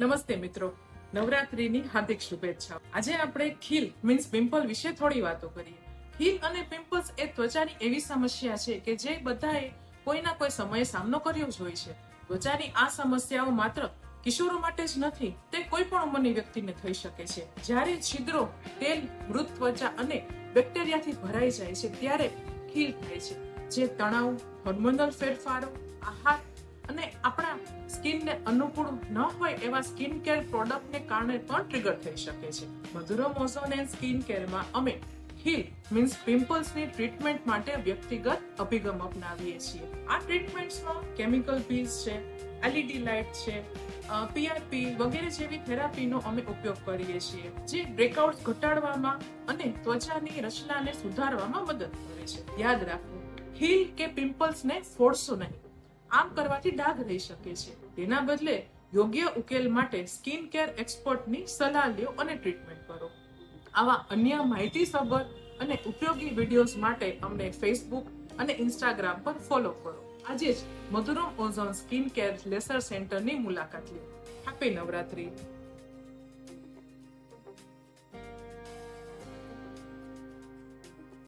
નમસ્તે મિત્રો. નવરાત્રીની હાર્દિક શુભેચ્છાઓ. આજે આપણે ખીલ મીન્સ પિમ્પલ વિશે થોડી વાતો કરીએ. ખીલ અને પિમ્પલ્સ એ ત્વચાની એવી સમસ્યા છે કે જે બધાએ કોઈના કોઈ સમયે સામનો કર્યો જ હોય છે. ત્વચાની આ સમસ્યાઓ માત્ર કિશોરો માટે જ નથી, તે કોઈ પણ ઉંમરની વ્યક્તિને થઈ શકે છે. જ્યારે છિદ્રો, તેલ, મૃત ત્વચા અને બેક્ટેરિયાથી ભરાઈ જાય છે, ત્યારે ખીલ થાય છે. જે તણાવ હોર્મોનલ ફેરફારો, આહાર અને આપણા સ્કિનને અનુકૂળ ન હોય એવા સ્કિન કેર પ્રોડક્ટને કારણે પણ ટ્રિગર થઈ શકે છે. મધુરમ ઓઝોન એન્ડ સ્કિન કેરમાં અમે હીલ મીન્સ પિમ્પલ્સની ટ્રીટમેન્ટ માટે વ્યક્તિગત અભિગમ અપનાવીએ છીએ. આ ટ્રીટમેન્ટ્સમાં કેમિકલ પીસ છે, એલઈડી લાઇટ છે પીઆરપી વગેરે જેવી થેરાપીનો અમે ઉપયોગ કરીએ છીએ, જે બ્રેકઆઉટ ઘટાડવામાં અને ત્વચાની રચનાને સુધારવામાં મદદ કરે છે. યાદ રાખો હીલ કે પિમ્પલ્સને ફોડશો નહીં. આમ કરવાથી ડાઘ રહી શકે છે. તેના બદલે યોગ્ય ઉકેલ માટે સ્કિન કેર એક્સપર્ટની સલાહ લ્યો અને ટ્રીટમેન્ટ કરો. આવા અન્ય માહિતીસભર અને ઉપયોગી વિડીયોઝ માટે અમને ફેસબુક અને ઇન્સ્ટાગ્રામ પર ફોલો કરો. આજે જ Madhuram ozone skin care laser સેન્ટરની મુલાકાત લો હેપી નવરાત્રી.